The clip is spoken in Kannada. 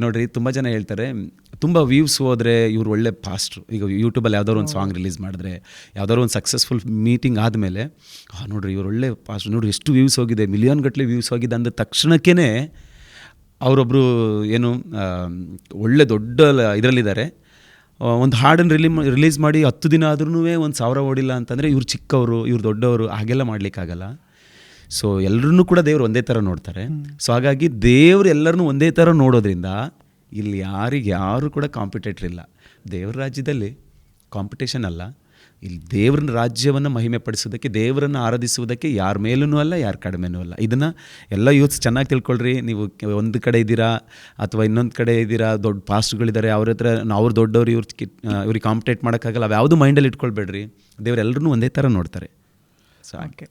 ನೋಡ್ರಿ ತುಂಬ ಜನ ಹೇಳ್ತಾರೆ, ತುಂಬ ವ್ಯೂವ್ಸ್ ಹೋದರೆ ಇವ್ರು ಒಳ್ಳೆ ಪಾಸ್ಟ್ರು ಈಗ ಯೂಟ್ಯೂಬಲ್ಲಿ ಯಾವ್ದಾದ್ರು ಒಂದು ಸಾಂಗ್ ರಿಲೀಸ್ ಮಾಡಿದ್ರೆ, ಯಾವ್ದಾದ್ರು ಒಂದು ಸಕ್ಸಸ್ಫುಲ್ ಮೀಟಿಂಗ್ ಆದಮೇಲೆ ಹಾಂ ನೋಡ್ರಿ ಇವ್ರು ಒಳ್ಳೆ ಫಾಸ್ಟ್ ನೋಡ್ರಿ ಎಷ್ಟು ವ್ಯೂಸ್ ಹೋಗಿದೆ ಮಿಲಿಯನ್ ಗಟ್ಟಲೆ ವ್ಯೂಸ್ ಹೋಗಿದೆ ಅಂದ ತಕ್ಷಣಕ್ಕೇ ಅವರೊಬ್ಬರು ಏನು ಒಳ್ಳೆ ದೊಡ್ಡ ಇದರಲ್ಲಿದ್ದಾರೆ. ಒಂದು ಹಾಡನ್ನು ರಿಲಿ ರಿಲೀಸ್ ಮಾಡಿ ಹತ್ತು ದಿನ ಆದ್ರೂ ಒಂದು ಸಾವಿರ ಓಡಿಲ್ಲ ಅಂತಂದರೆ ಇವ್ರು ಚಿಕ್ಕವರು, ಇವ್ರು ದೊಡ್ಡವರು, ಹಾಗೆಲ್ಲ ಮಾಡಲಿಕ್ಕಾಗಲ್ಲ. ಸೊ ಎಲ್ಲರನ್ನೂ ಕೂಡ ದೇವರು ಒಂದೇ ಥರ ನೋಡ್ತಾರೆ. ಸೊ ಹಾಗಾಗಿ ದೇವರು ಎಲ್ಲರನ್ನೂ ಒಂದೇ ಥರ ನೋಡೋದ್ರಿಂದ ಇಲ್ಲಿ ಯಾರಿಗೆ ಯಾರು ಕೂಡ ಕಾಂಪಿಟೇಟರ್ ಇಲ್ಲ. ದೇವರ ರಾಜ್ಯದಲ್ಲಿ ಕಾಂಪಿಟೇಷನ್ ಅಲ್ಲ. ಇಲ್ಲಿ ದೇವ್ರನ್ನ ರಾಜ್ಯವನ್ನು ಮಹಿಮೆ ಪಡಿಸೋದಕ್ಕೆ ದೇವರನ್ನು ಆರಾಧಿಸುವುದಕ್ಕೆ ಯಾರ ಮೇಲೂ ಅಲ್ಲ ಯಾರ ಕಡಿಮೆನೂ ಅಲ್ಲ. ಇದನ್ನು ಎಲ್ಲ ಯೂತ್ಸ್ ಚೆನ್ನಾಗಿ ತಿಳ್ಕೊಳ್ರಿ. ನೀವು ಒಂದು ಕಡೆ ಇದ್ದೀರಾ ಅಥವಾ ಇನ್ನೊಂದು ಕಡೆ ಇದ್ದೀರಾ ದೊಡ್ಡ ಪಾಸ್ಟ್ಗಳಿದ್ದಾರೆ ಅವ್ರ ಹತ್ರ ಅವ್ರು ದೊಡ್ಡವ್ರು ಇವ್ರ ಕಿ ಇವ್ರಿಗೆ ಕಾಂಪಿಟೇಟ್ ಮಾಡೋಕ್ಕಾಗಲ್ಲ. ಅವು ಯಾವುದು ಮೈಂಡಲ್ಲಿ ಇಟ್ಕೊಳ್ಬೇಡ್ರಿ. ದೇವರೆಲ್ಲರೂ ಒಂದೇ ಥರ ನೋಡ್ತಾರೆ. So okay.